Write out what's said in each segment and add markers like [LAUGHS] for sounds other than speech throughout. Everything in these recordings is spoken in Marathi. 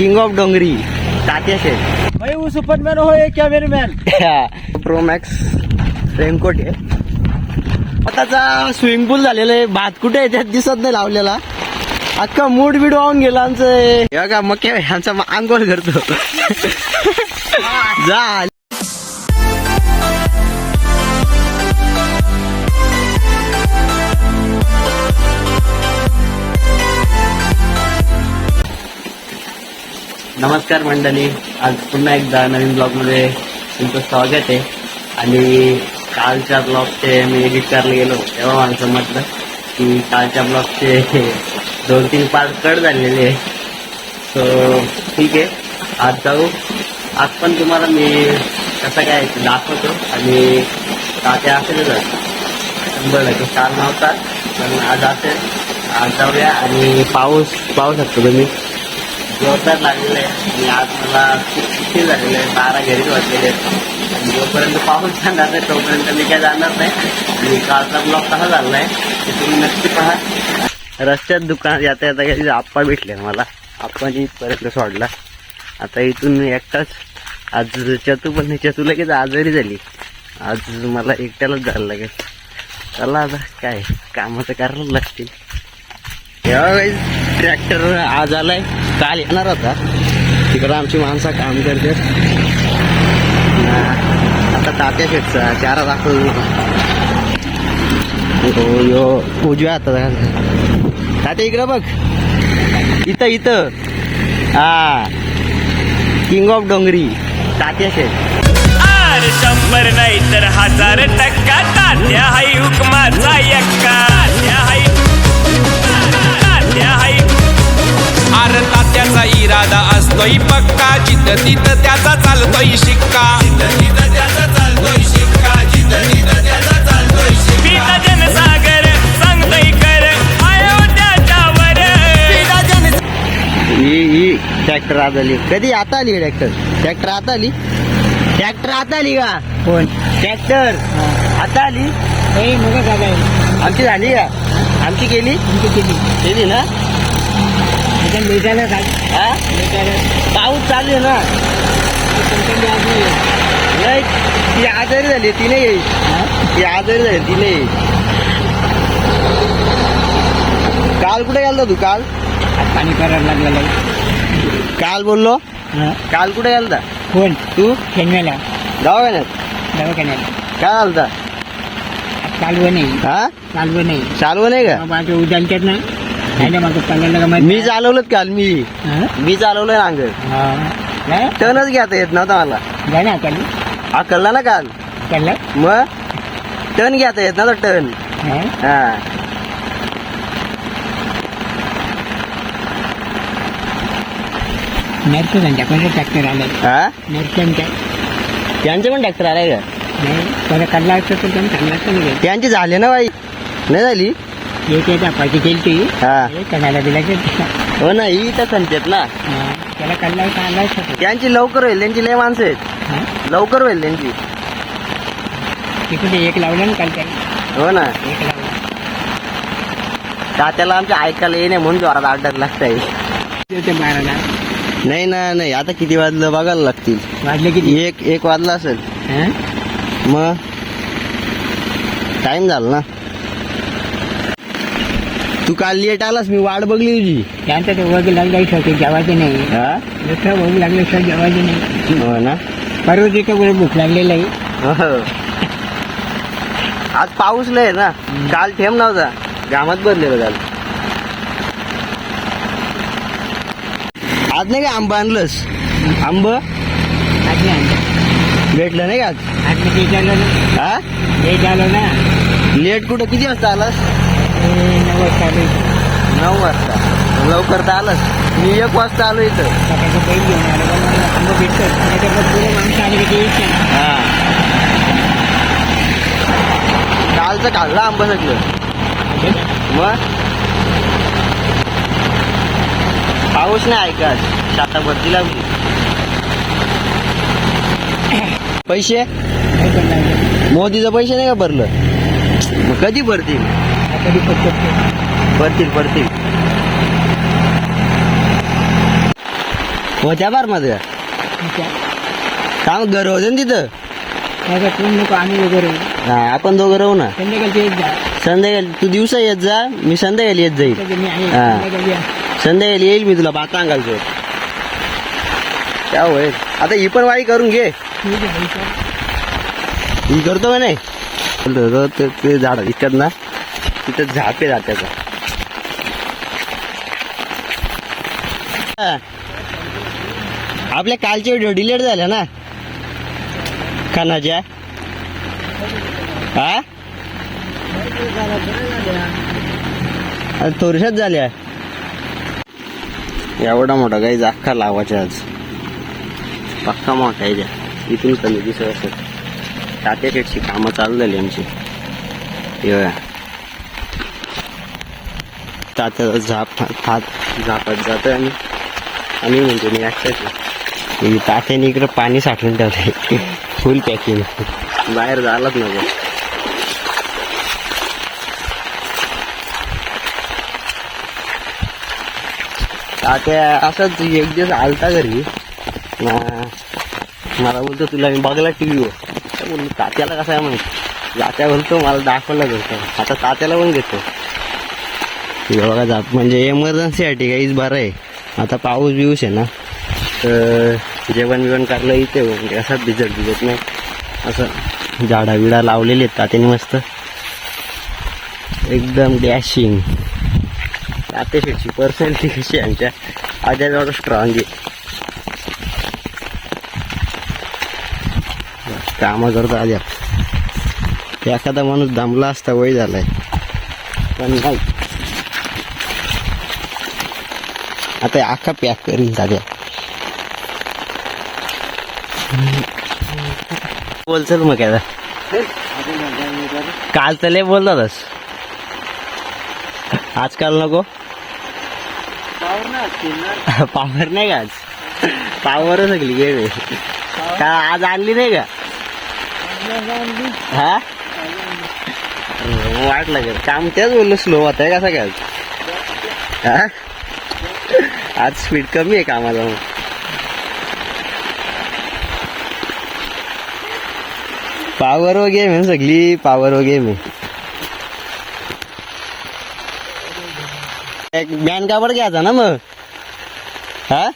किंग ऑफ डोंगरी तात्या शेठ. भाई वो सुपरमैन हो या क्या मेरे मैन प्रो मॅक्स रेनकोट आहे. आताचा स्विमिंग पूल झालेला आहे. भात कुठे आहे? त्यात दिसत नाही लावलेला. अख्खा मूड बीड वाहून गेला आमचं. हे बघा मग आमचा अंगोल करतो. जा. नमस्कार मंडळी. आज पुन्हा एकदा नवीन ब्लॉगमध्ये तुमचं स्वागत आहे. आणि कालच्या ब्लॉगचे मी एडिट करायला गेलो तेव्हा मला समजलं की कालच्या ब्लॉगचे [LAUGHS] दोन तीन पार्ट कट झालेले आहे सो ठीक आहे. आज जाऊ. आज पण तुम्हाला मी कसं काय दाखवतो. आणि तात्या असेलच बरं टक्के काल नव्हता पण आज असेल. आज जाऊया आणि पाऊस पाहू शकतो तुम्ही. जोरदार लागलेलं आहे आणि आज मला खूप उशीर झालेलं आहे. बारा घरीच वाजलेले आहेत. आणि जोपर्यंत पाऊस जाणार नाही तोपर्यंत मी काय जाणार नाही. आणि कालचा ब्लॉक कसा झाला आहे ते तुम्ही नक्की पहा. रस्त्यात दुकानात येता येता काही आप्पा भेटले मला आप्पानी परत सोडला. आता इथून एकटाच. आज चतू पण नाही. चतू लगेच आजारी झाली. आज मला एकट्यालाच जायला लागेल. चला आता काय कामाचं करायला लागतील. ट्रॅक्टर आज आलाय. काल येणार होता. तिकडं आमची माणसं काम करते आता तात्या शेटचा चारा दाखव हो, यो उजव्या आता तात्या इकडं बघ. इथं इथं. हा. किंग ऑफ डोंगरी तात्या शेट. शंभर नाही तर हजार टक्का तात्या हाय हुकमाचा यक्का आर तात्याचा इरादा असतोय पक्का. जिथं तिथं त्याचा चालतोय शिक्का. त्याचा त्याचा ट्रॅक्टर आता आली. कधी आता आली ट्रॅक्टर ट्रॅक्टर आता आली? ट्रॅक्टर आता आली का? कोण? ट्रॅक्टर आता आली? नाही मग आमची झाली का? आमची केली? तुमची किती केली ना? काय हा? पाऊस चालू आहे ना. नाही ती आजारी झाली ती नाही येईल. ती आजारी झाली ती नाही येईल. काल कुठे गेलता तू? काल? पाणी करायला लागलेलं आहे. काल बोललो? हा. काल कुठे गेलता? कोण? तू? खेळण्याला दवाखान्यात? दवाखान्याला. काय आज चालवं नाही. हा? चालवं नाही. चालवं नाही का? माझं उजालतात ना. नाही माझं का माहिती मी चालवलं काल मी. हा? मी चालवलंय नांगर हा. नाही? टर्नच घेता येत नव्हता मला. ना चालू हा कळला ना काल? चाललं मग? टर्न घेता येत नव्हता टर्न हा? हा. ट्रॅक्टर आलं हा? त्यांचे पण ट्रॅक्टर आलाय का? नाही. त्याला काढला असतं तर त्यांनी चांगलं असतं ना त्यांची झाले ना बाई. नाही झाली? पाठी केली हा. कणाला दिला हो ना ही तर संचेत ना. त्याला तो. त्यांची लवकर होईल त्यांची लय माणसं आहेत? लवकर होईल त्यांची. तिकडे एक लावलं ना काल त्याने हो ना. एक लावलं. तात्याला आमच्या ऐकायला येणे म्हणून जोरात ऑर्डर लागताय. ते बाराला नाही ना नाही. आता किती वाजलं बघायला लागतील. वाजले किती? एक एक वाजला असेल? मग? टाइम झाला ना. तू काल लेट आलास मी वाट बघली तुझी. त्यांचं ते वग लागलं ते जेवायचे नाही. हा? जसं वग लागलं सर जेवायचे नाही. हो ना. परवा तिथं बरं भूक लागलेलं आहे. हो. आज पाऊस लय ना. काल थेंब नव्हता. घामात भरलेलं काल. आज नाही का आंबा आणलंस? आंब? आज नाही आणलं. भेटलं नाही का आज? लेट आलो ना. हा? ना. लेट कुठं? किती वाजता आलास? नऊ वाजता. आलो इथं. नऊ वाजता लवकर तर आलास मी एक वाजता आलो इथं. सकाळचं बैल घेऊन आलो. पण मला आंबा भेटतो त्याच्यात पुढे माणसं आली की ते यायचे ना. हा. कालचं काढलं आंबा सगळं. मग? पाऊस नाही ऐकत शाता भरती लागली. पैसे. मोदीचं पैसे नाही का भरलं? मग कधी भरतील? बी फक्त भरतील भरतील होत्या बारमध्ये काम घर होते ना तिथं? कोण नको आम्ही वगैरे हा आपण दोघं राहू ना. संध्याकाळची जा. संध्याकाळी तू दिवसा येत जा मी संध्याकाळी येत जाईल. त्याचं मी आहे. हा. संध्याकाळची या. संध्याकाळी येईल मी तुला बाता घालतो काय होईल? आता ही पण वाई करून घे. ठीक आहे. ही करतो का नाही? ते ते झाड इकडं ना. तिथं झापे जात्याचा आपल्या कालचे व्हिडिओ डिलीट झाल्या ना? खानाच्या? हा? आता झाल्या. एवढा मोठा काही अख्खा लावायचा आज. पक्का मोठा आहे. त्या इथून कमी दिसत असत तात्या शेटची कामं चालू झाली आमची. येऊया तात्याचा झाप हात झापत जातं आणि आम्ही म्हणजे मी एकटाच तात्याने इकडं पाणी साठवून ठेवलंय. फुल पॅकिंग बाहेर झालाच नको. तात्या असंच एक दिवस आलता घरी. ना- मला बोलतो तुला मी बघला टी व्हीवर बोललो तात्याला कसं आहे माहिती? तात्या बोलतो मला दाखवला बोलतो आता तात्याला पण घेतो बघा जात म्हणजे एमर्जन्सीसाठी काहीच बरं आहे. आता पाऊस बिऊस आहे ना. तर जेवण बिवण करलं इथे म्हणजे असं भिजत भिजत नाही. असं झाडा बिडा लावलेले आहेत तात्याने मस्त. एकदम डॅशिंग तात्याशी पर्सनॅलिटी कशी आहे आमच्या. आद्या स्ट्रॉंग आहे. कामं करतो आद्या एखादा माणूस दमला असता वय झालाय. पण नाही. आता हे अख्खा पॅक करीन दाद्या बोल चल मग आता काल तर लय बोलतातच आजकाल नको. पावर नाही का आज? पावर सगळी गेम आहे. का आज आणली नाही का? हा? वाटलं का? काम त्याच बोललो स्लो होत आहे कसं काय हा? आज स्पीड कमी आहे कामाला. मग पावर व गेम आहे सगळी पावर व गेम आहे. एक बॅन कापड घ्यायचा ना मग. हा?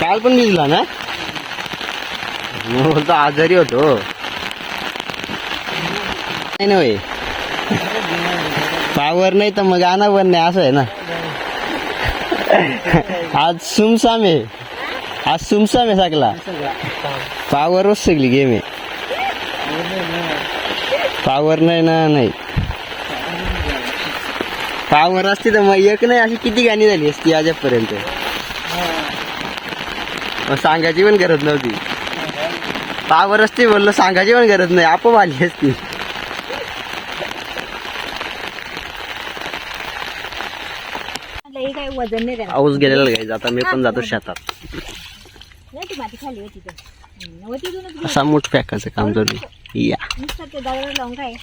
काल पण भिजला ना? मग बोलतो आजारी होतो. नाही ना पावर नाही तर मग गाणं पण नाही असं आहे ना. आज सुमसाम आहे. आज सुमसाम आहे सगळा. पावरच सगळी गेम आहे. पावर नाही ना नाही. पावर असती तर मग एक नाही अशी किती गाणी झाली असती आजपर्यंत? मग सांगायची पण गरज नव्हती. पावर असते बोललो सांगायची पण गरज नाही आपोआप आली असती म्हटलं हे काय वजन नाही राहणार पाऊस गेलेला गाईज आता मी पण जातो शेतात. नाही ती माती खाली होती तर हम्म, व तिथूनच घेऊन असा मूठ पॅकाचं काम चालू आहे. या. नुसतं ते दगड लावून काय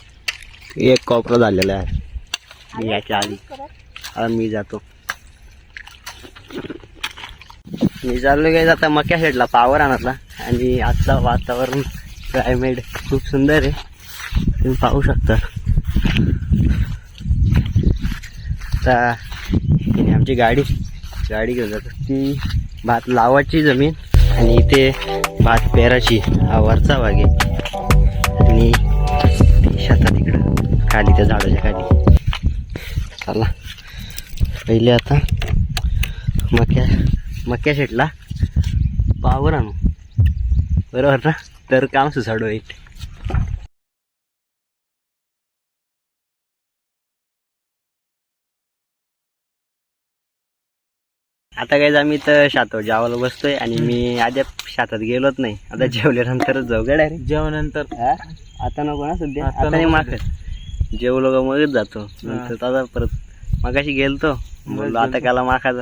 एक कॉपरा झालेला आहे. याच्या आधी. आता मी जातो. मी चाललो काय आता मक्या शेडला पावर आणतला आणि आजचं वातावरण क्लायमेट खूप सुंदर आहे. तुम्ही पाहू शकता. आता आणि आमची गाडी गाडी घेऊन जातो. ती भात लावायची जमीन आणि इथे भात पेराची हा वरचा भाग आहे. आणि शेतात इकडं खाली त्या झाडाच्या खाली. चला. पहिले आता मक्या मक्या शेटला पावर आणू. बरोबर ना? तर काम सुसाड होईल. आता काय आम्ही तर शातावर जेवायला बसतोय आणि मी आधी शातात गेलोच नाही. आता जेवल्यानंतरच जाऊ का डायरेक्ट जेवणानंतर? आता नको ना सध्या. आता आता नाही नको माखत जेवलो का मगच जातो. नंतर आता परत मगाशी गेलतो. बोललो आता काला माखाचा.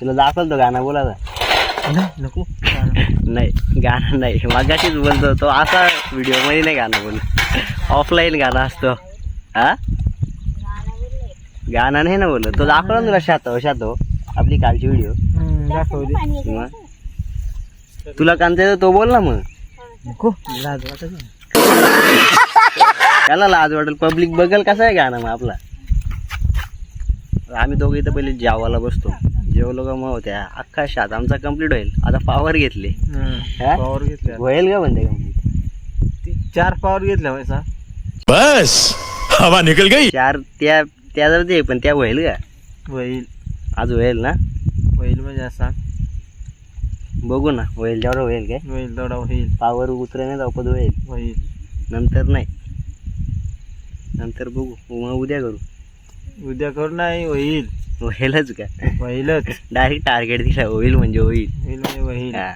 तुला दाखवतो गाणं बोलायचा नको. [LAUGHS] नाही गाणं नाही. मगाशीच बोलतो तो असा व्हिडिओमध्ये नाही गाणं बोल ऑफलाईन गाणं असतो. हा? गाणं नाही ना बोलत. तो दाखवला ना तुला शातो शातो. आपली कालची व्हिडिओ दाखवली येतं मग? तुला कांता येतो तो बोल ना मग. लाज वाटत. त्याला लाज वाटेल. पब्लिक बघल कसा आहे गाणं मग आपला. आम्ही दोघं इथं पहिले जेवायला बसतो. जेवलो का मग होत्या अख्खा शात आमचा कंप्लीट होईल. आता पावर घेतले. हा? पावर घेतल्या होईल का म्हणते? ती चार पावर घेतल्या पैसा बस! हवा निकल गई. चार त्या त्या जाऊ दे पण त्या होईल का? होईल. आज होईल ना? होईल म्हणजे असा. बघू ना होईल जेवढं होईल काय? होईल तेवढा होईल. पावर उतरणे धावपत होईल. होईल. नंतर नाही. नंतर बघू. मग उद्या करू. उद्या करू नाही होईल. होईलच का? होईलच. डायरेक्ट टार्गेट दिला होईल म्हणजे होईल. होईल म्हणजे होईल. हा.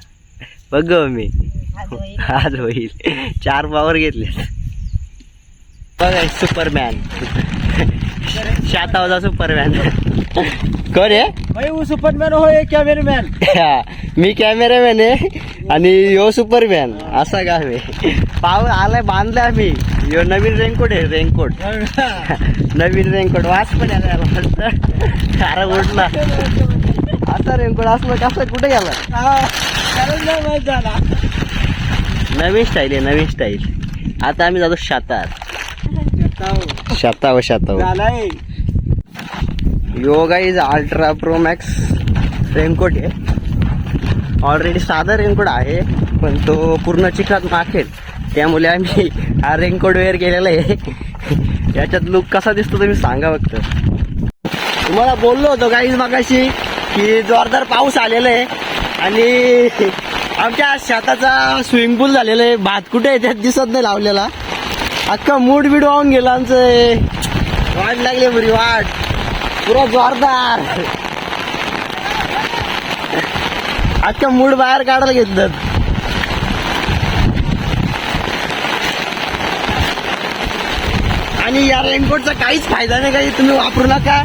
बघ मी. आज होईल. चार पावर घेतले सुपरमॅन शातावचा सुपरमॅन कर रे भाई वो सुपरमॅन हो एक कॅमेरामॅन मी कॅमेरामॅन आहे आणि यो सुपरमॅन असा का मी पावर आलाय बांधलाय आम्ही. यो नवीन रेनकोट आहे रेनकोट. नवीन रेनकोट. वास पण याला मस्त खारा उठला असा रेनकोट असलं कसं कुठे गेला? झाला. नवीन स्टाईल आहे नवीन स्टाईल आता आम्ही जातो शातात शाताव. शाताव झालाय. Yoga is ultra pro max raincoat आहे. ऑलरेडी साधा रेनकोट आहे पण तो पूर्ण चिखलात माखेल. त्यामुळे आम्ही हा रेनकोट वेअर केलेला आहे. याच्यात लुक कसा दिसतो तुम्ही सांगा फक्त. तुम्हाला बोललो होतो काहीच मागाशी की जोरदार पाऊस आलेला आहे. आणि आमच्या शेताचा स्विमिंग पूल झालेला आहे. भात कुठे आहे? त्यात दिसत नाही लावलेला. अख्खा मूड बीड वाहून गेला आमचं वाट लागली बरी वाट. पुरा जोरदार. अख्खा मूड बाहेर काढायला घेतलं. आणि या रेनकोटचा काहीच फायदा नाही काही तुम्ही वापरू नका.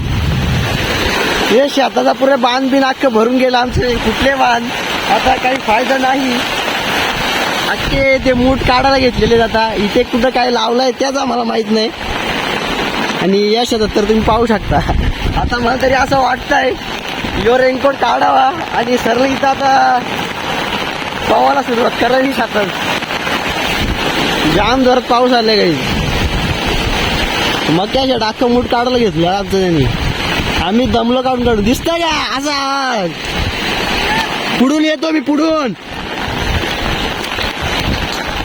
हे शेताचा पुरे बांध बिन अख्खं भरून गेलं आमचे कुठले बांध? आता काही फायदा नाही. अख्खे ते मूठ काढायला घेतलेले जाता इथे कुठं काय लावलंय त्याच आम्हाला माहीत नाही. आणि या शेतात तर तुम्ही पाहू शकता. आता मला तरी असं वाटतंय यो रेनकोट काढावा आणि सरळ इथं आता पावायला सुरुवात करावी सातच जाम जोरात पाऊस आले काही. मग काय डाक मूठ काढायला घेतलं आमचं त्यांनी आम्ही दमलो काढून काढू दिसतंय का? असा. पुढून येतो मी पुढून.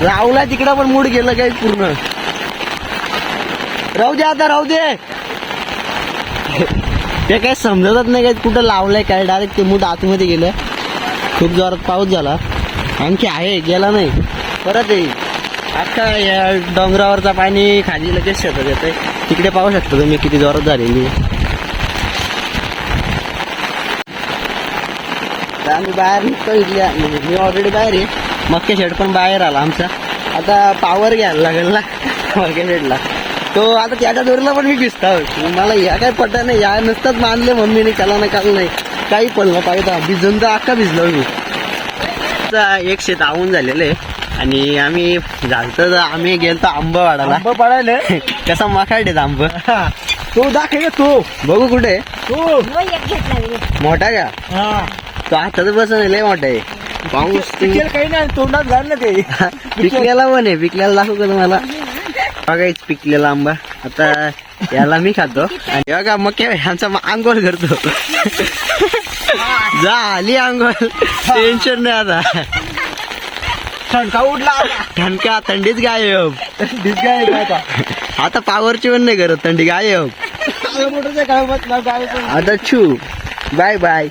राहुला तिकडं पण मूड गेलं काही पूर्ण. राहू दे आता राहू दे. ते काही समजतच नाही काय कुठं लावलंय काय. डायरेक्ट ते मूड आतमध्ये गेलं. खूप जोरात पाऊस झाला. आणखी आहे गेला नाही. परत येईल. आता या डोंगरावरचा पाणी खाली लगेच शेतात येतंय. तिकडे पाहू शकता तुम्ही किती जोरात झालेली तर आम्ही बाहेर निघतो इथल्या. म्हणजे मी ऑलरेडी बाहेर आहे. मक्के शेड पण बाहेर आला आमचा. आता पावर घ्यायला लागेल ना. मक्के शेडला तो आता त्याच्या दोरीला पण मी भिजता. मला या काय पटत नाही. या नसतात मानले मम्मीने त्याला नाही काल नाही. काही पडलं पाहिजे भिजून तर अख्खा भिजलो मी. आता एक शेत आवून झालेलं आहे. आणि आम्ही झालतं तर आम्ही गेलतो आंबा वाढायला आंबा पडायला? [LAUGHS] कसा मखाड आंब. तो दाखव तू. बघू कुठे? तू. मोठा का? हा. तो हातात बसून लय मोठा आहे. पाऊस पिकेल काही नाही तोंडात घाल ना ते. [LAUGHS] पिकलेला पण आहे पिकलेला दाखवू का तुम्हाला? बघायच पिकलेला आंबा. आता याला मी खातो. आणि बघा मग काय आमचा आंघोळ करतो. [LAUGHS] झाली आंघोळ. टेन्शन नाही आता. ठणका उडला ठणका थंडीच गायब. डिस्गाय आता. आता पावरची पण नाही करत थंडी गायब. आता छू. Bye bye